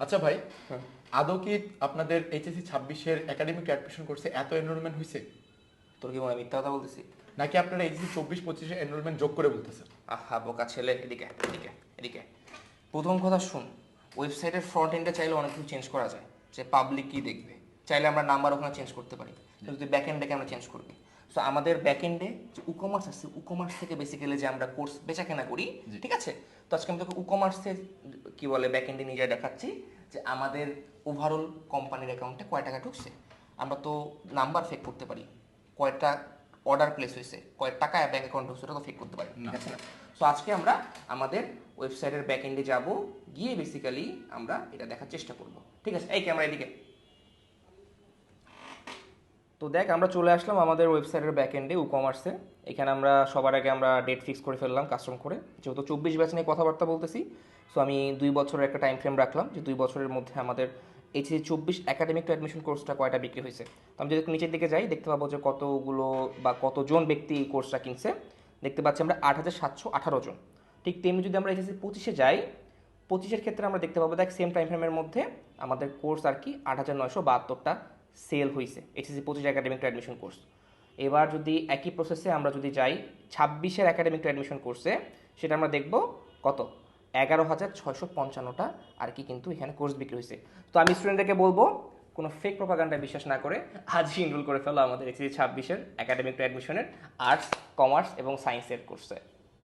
আচ্ছা ভাই হ্যাঁ। আদৌ কি আপনাদের এইচএসসি ছাব্বিশের একাডেমিক অ্যাডমিশন করছে এত এনরোলমেন্ট হয়েছে তোর কি মনে মিথ্যা কথা বলতেছি? নাকি আপনারা এইচএসসি চব্বিশ পঁচিশে এনরোলমেন্ট যোগ করে বলতেছেন? আহা বোকা ছেলে এদিকে এদিকে এদিকে। প্রথম কথা শুন ওয়েবসাইটের ফ্রন্ট এন্ডে চাইলে অনেক কিছু চেঞ্জ করা যায়। যে পাবলিক কি দেখবে? চাইলে আমরা নাম্বার ওখানে চেঞ্জ করতে পারি। কিন্তু তুই ব্যাক এন্ডে আমরা চেঞ্জ করবি? সো আমাদের ব্যাক এন্ডে যে উকমার্স আছে উকমার্স থেকে বেসিক্যালি যে আমরা কোর্স বেচা কেনা করি ঠিক আছে? তো আজকে আমি তোকে উকমার্সের কি বলে ব্যাক এন্ডে নিয়ে যাই দেখাচ্ছি যে আমাদের ওভারঅল কোম্পানির অ্যাকাউন্টে কয় টাকা ঢুকছে। আমরা তো নাম্বার ফেক করতে পারি। কয়টা অর্ডার প্লেস হয়েছে কয় টাকা ব্যাংক অ্যাকাউন্ট ঢুকছে ওটা তো ফেক করতে পারি ঠিক আছে না? সো আজকে আমরা আমাদের ওয়েবসাইটের ব্যাক এন্ডে যাব গিয়ে বেসিক্যালি আমরা এটা দেখার চেষ্টা করব ঠিক আছে? এই ক্যামেরা এদিকে। তো দেখ, আমরা চলে আসলাম আমাদের ওয়েবসাইটের ব্যাক এন্ডে ই কমার্সে এখানে আমরা সবার আগে আমরা ডেট ফিক্স করে ফেললাম কাস্টম করে। যেহেতু চব্বিশ ব্যাচ নিয়ে কথাবার্তা বলতেছি সো আমি দুই বছরের একটা টাইম ফ্রেম রাখলাম যে দুই বছরের মধ্যে আমাদের এইচএসি চব্বিশ একাডেমিক টু অ্যাডমিশন কোর্সটা কয়টা বিক্রি হয়েছে। তো আমি যদি নিচের দিকে যাই, দেখতে পাবো যে কতগুলো বা কতজন ব্যক্তি এই কোর্সটা কিনছে। দেখতে পাচ্ছি আমরা আট হাজার সাতশো আঠারো জন। ঠিক তেমনি যদি আমরা এইচএসি পঁচিশে যাই, পঁচিশের ক্ষেত্রে আমরা দেখতে পাবো দেখ সেম টাইম ফ্রেমের মধ্যে আমাদের কোর্স আর কি আট হাজার নয়শো বাহাত্তরটা সেল হয়েছে এইচএসসি পঁচিশ একাডেমিক টু অ্যাডমিশন কোর্স এবার যদি একই প্রসেসে আমরা যদি যাই, ছাব্বিশের একাডেমিক টু অ্যাডমিশন কোর্সে সেটা আমরা দেখব কত? এগারো হাজার ছয়শো পঞ্চান্নটা আর কি কিন্তু এখানে কোর্স বিক্রি হয়েছে তো আমি স্টুডেন্টদেরকে বলব, কোনো ফেক প্রপাগান্ডায় বিশ্বাস না করে, আজই এনরোল করে ফেলো আমাদের এইচএসসি ছাব্বিশের একাডেমিক টু অ্যাডমিশনের আর্টস কমার্স এবং সায়েন্সের কোর্সে